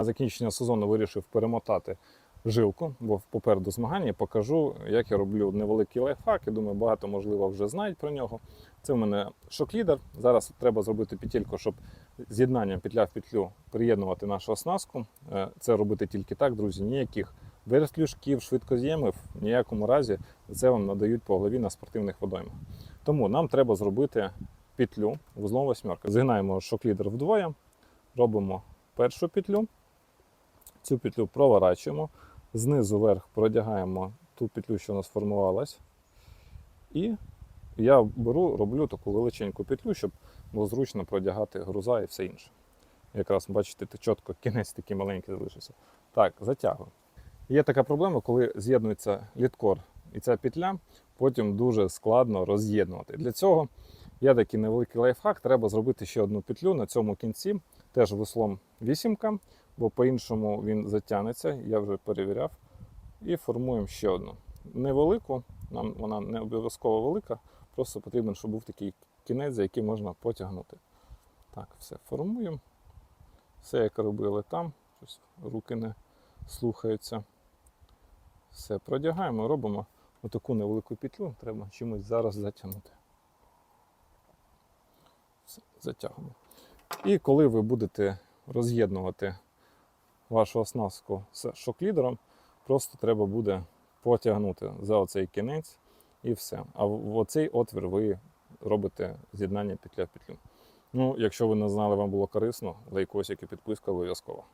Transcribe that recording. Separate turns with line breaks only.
На закінчення сезону вирішив перемотати жилку, бо попереду змагання покажу, як я роблю невеликий лайфхак. Я думаю, багато можливо вже знають про нього. Це в мене шок-лідер. Зараз треба зробити петельку, щоб з'єднанням петля в петлю приєднувати нашу оснастку. Е, Це робити тільки так, друзі. Ніяких вертлюжків, швидкоз'ємів в ніякому разі це вам надають по голові на спортивних водоймах. Тому нам треба зробити петлю вузлом восьмерки. Згинаємо шок-лідер вдвоє, робимо першу петлю. Цю петлю проворачуємо, знизу вверх продягаємо ту петлю, що у нас формувалась. І я беру, роблю таку величеньку петлю, щоб було зручно продягати груза і все інше. Якраз бачите, чітко кінець такий маленький залишився. Так, затягую. Є така проблема, коли з'єднується літкор і ця петля, потім дуже складно роз'єднувати. Для цього є такий невеликий лайфхак. Треба зробити ще одну петлю на цьому кінці, теж веслом вісімка, бо по-іншому він затягнеться, я вже перевіряв. І формуємо ще одну. Невелику, нам вона не обов'язково велика, просто потрібен, щоб був такий кінець, за який можна потягнути. Так, все формуємо. Все як робили там, щось руки не слухаються. Все, продягаємо, робимо отаку невелику петлю, треба чимось зараз затягнути. Затягуємо. І коли ви будете роз'єднувати вашу оснастку з шок-лідером, просто треба буде потягнути за оцей кінець і все. А в оцей отвір ви робите з'єднання петля в петлю. Ну, якщо ви не знали, вам було корисно, лайкосик і підписка обов'язково.